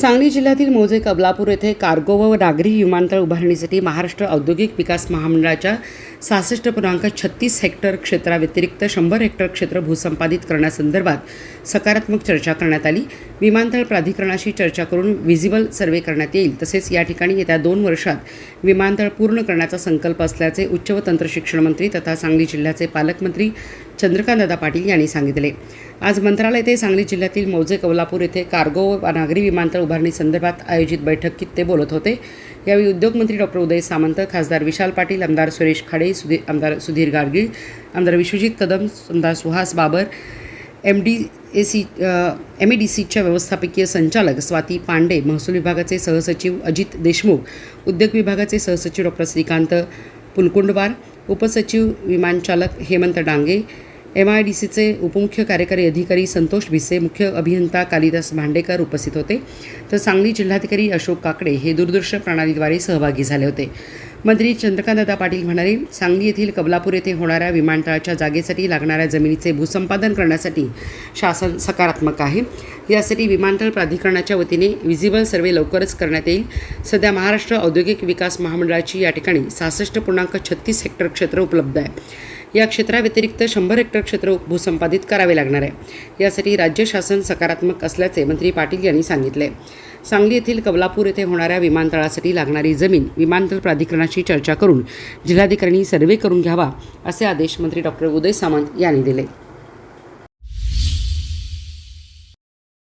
सांगली जिल्ह्यातील मोजे कबलापूर येथे कार्गो व नागरी विमानतळ उभारणीसाठी महाराष्ट्र औद्योगिक विकास महामंडळाच्या सहासष्ट पूर्णांक छत्तीस हेक्टर क्षेत्राव्यतिरिक्त शंभर हेक्टर क्षेत्र भूसंपादित करण्यासंदर्भात सकारात्मक चर्चा करण्यात आली. विमानतळ प्राधिकरणाशी चर्चा करून व्हिजिबल सर्वे करण्यात येईल. तसेच या ठिकाणी येत्या दोन वर्षात विमानतळ पूर्ण करण्याचा संकल्प असल्याचे उच्च व तंत्र शिक्षण मंत्री तथा सांगली जिल्ह्याचे पालकमंत्री चंद्रकांतदादा पाटील यांनी सांगितले. आज मंत्रालय ते सांगली जिल्ह्यातील मौजे कौलापूर येथे कार्गो व नागरी विमानतळ उभारणी संदर्भात आयोजित बैठकीत ते बोलत होते. यावेळी उद्योगमंत्री डॉक्टर उदय सामंत खासदार विशाल पाटील आमदार सुरेश खाडे सुधीर आमदार सुधीर गाडगीळ आमदार विश्वजित कदम आमदार Suhas Babar M D A C M A D सीच्या व्यवस्थापकीय संचालक स्वाती पांडे महसूल विभागाचे सहसचिव अजित देशमुख उद्योग विभागाचे सहसचिव डॉक्टर श्रीकांत पुलकुंडवार उपसचिव विमानचालक Hemant Dange M I D सीचे उपमुख्य कार्यकारी अधिकारी संतोष भिसे मुख्य अभियंता कालिदास भांडेकर उपस्थित होते. तर सांगली जिल्हाधिकारी अशोक काकडे हे दूरदृश्य प्रणालीद्वारे सहभागी झाले होते. मंत्री चंद्रकांतदादा पाटील म्हणाले सांगली येथील कबलापूर येथे होणाऱ्या विमानतळाच्या जागेसाठी लागणाऱ्या जमिनीचे भूसंपादन करण्यासाठी शासन सकारात्मक आहे. यासाठी विमानतळ प्राधिकरणाच्या वतीने विजिबल सर्वे लवकरच करण्यात येईल. सध्या महाराष्ट्र औद्योगिक विकास महामंडळाची या ठिकाणी सहासष्ट पूर्णांक छत्तीस हेक्टर क्षेत्र उपलब्ध आहे. या क्षेत्राव्यतिरिक्त शंभर हेक्टर क्षेत्र भूसंपादित करावे लागणार आहे. यासाठी राज्य शासन सकारात्मक असल्याचे मंत्री पाटील यांनी सांगितले. सांगली येथील कवलापूर येथे होणाऱ्या विमानतळासाठी लागणारी जमीन विमानतळ प्राधिकरणाशी चर्चा करून जिल्हाधिकाऱ्यांनी सर्वे करून घ्यावा असे आदेश मंत्री डॉक्टर उदय सामंत यांनी दिले.